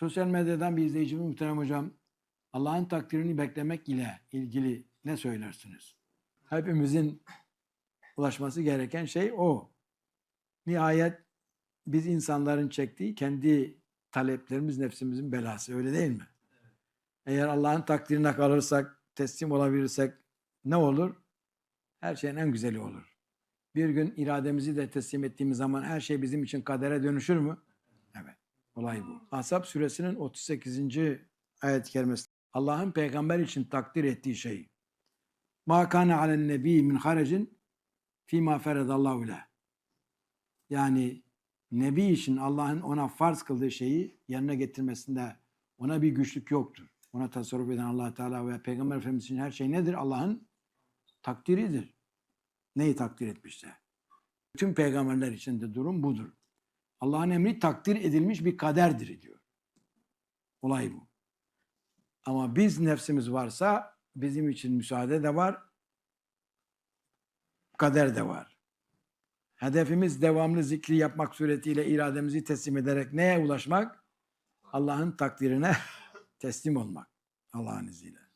Sosyal medyadan bir izleyicimiz muhterem hocam. Allah'ın takdirini beklemek ile ilgili ne söylersiniz? Hepimizin ulaşması gereken şey o. Nihayet biz insanların çektiği kendi taleplerimiz nefsimizin belası öyle değil mi? Eğer Allah'ın takdirine kalırsak, teslim olabilirsek ne olur? Her şeyin en güzeli olur. Bir gün irademizi de teslim ettiğimiz zaman her şey bizim için kadere dönüşür mü? Olay bu. Ashab suresinin 38. ayet-i. Allah'ın peygamber için takdir ettiği şey. Ma kana alen nebi min harecin fîmâ feredallahu leh. Yani Nebi için Allah'ın ona farz kıldığı şeyi yerine getirmesinde ona bir güçlük yoktur. Ona tasarruf eden allah Teala ve Peygamber Efendimiz için her şey nedir? Allah'ın takdiridir. Neyi takdir etmişse. Bütün peygamberler için de durum budur. Allah'ın emri takdir edilmiş bir kaderdir diyor. Olay bu. Ama biz nefsimiz varsa bizim için müsaade de var, kader de var. Hedefimiz devamlı zikri yapmak suretiyle irademizi teslim ederek neye ulaşmak? Allah'ın takdirine teslim olmak. Allah'ın izniyle.